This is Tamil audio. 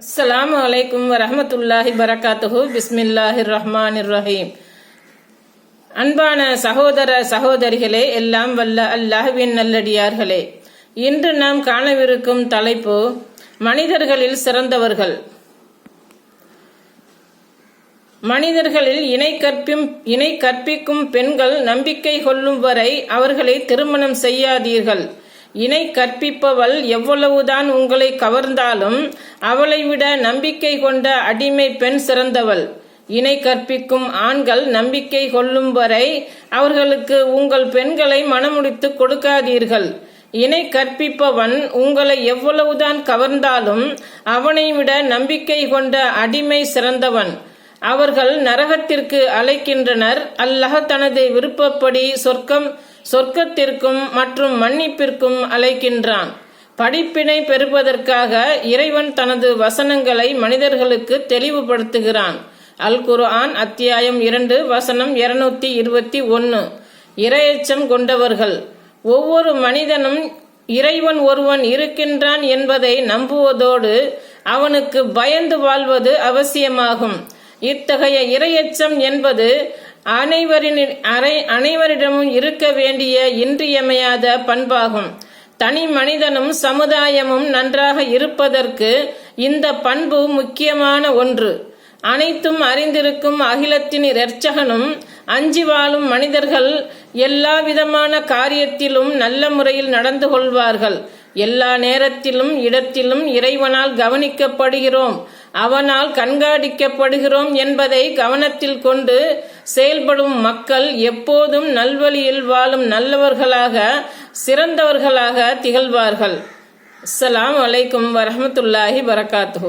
அஸ்லாம் வலைக்கும் வரமத்துல்லாஹி பரகாத்துஹு பிஸ்மில்லாஹி ரஹ்மான் ரஹீம் அன்பான சகோதர சகோதரிகளே எல்லாம் வல்ல அல்லாஹ்வின் நல்லடியார்களே. இன்று நாம் காணவிருக்கும் தலைப்பு மனிதர்களில் சிறந்தவர்கள். மனிதர்களில் இணை கற்பிம் இணை கற்பிக்கும் பெண்கள் நம்பிக்கை கொள்ளும் வரை அவர்களை திருமணம் செய்யாதீர்கள். இணை கற்பிப்பவள் எவ்வளவுதான் உங்களை கவர்ந்தாலும் அவளை விட நம்பிக்கை கொண்ட அடிமை பெண் சிறந்தவள். இணை கற்பிக்கும் ஆண்கள் நம்பிக்கை கொள்ளும் வரை அவர்களுக்கு உங்கள் பெண்களை மனமுடித்து கொடுக்காதீர்கள். இணை கற்பிப்பவன் உங்களை எவ்வளவுதான் கவர்ந்தாலும் அவனை விட நம்பிக்கை கொண்ட அடிமை சிறந்தவன். அவர்கள் நரகத்திற்கு அழைக்கின்றனர். அல்லாஹ் தனது விருப்பப்படி சொர்க்கம் சொர்க்கத்திற்கும் மற்றும் மன்னிப்பிற்கும் அழைக்கின்றான். படிப்பினை பெறுவதற்காக இறைவன் தனது வசனங்களை மனிதர்களுக்கு தெளிவுபடுத்துகிறான். அல் குர்ஆன் அத்தியாயம் இரண்டு வசனம் இருநூத்தி இருபத்தி ஒன்று இரையச்சம் கொண்டவர்கள் ஒவ்வொரு மனிதனும் இறைவன் ஒருவன் இருக்கின்றான் என்பதை நம்புவதோடு அவனுக்கு பயந்து வாழ்வது அவசியமாகும். இத்தகைய இரையச்சம் என்பது அனைவரின் அனைவரிடமும் இருக்க வேண்டிய இன்றியமையாத பண்பாகும். தனி மனிதனும் சமுதாயமும் நன்றாக இருப்பதற்கு இந்த பண்பு முக்கியமான ஒன்று. அனைத்தும் அறிந்திருக்கும் அகிலத்தின் இரட்சகனும் அஞ்சி வாழும் மனிதர்கள் எல்லா விதமான காரியத்திலும் நல்ல முறையில் நடந்து கொள்வார்கள். எல்லா நேரத்திலும் இடத்திலும் இறைவனால் கவனிக்கப்படுகிறோம். அவனால் கண்காணிக்கப்படுகிறோம் என்பதை கவனத்தில் கொண்டு செயல்படும் மக்கள் எப்போதும் நல்வழியில் வாழும் நல்லவர்களாக சிறந்தவர்களாக திகழ்வார்கள். அஸ்லாம் வலைக்கும் வரமத்துல்லாஹி வரகாத்து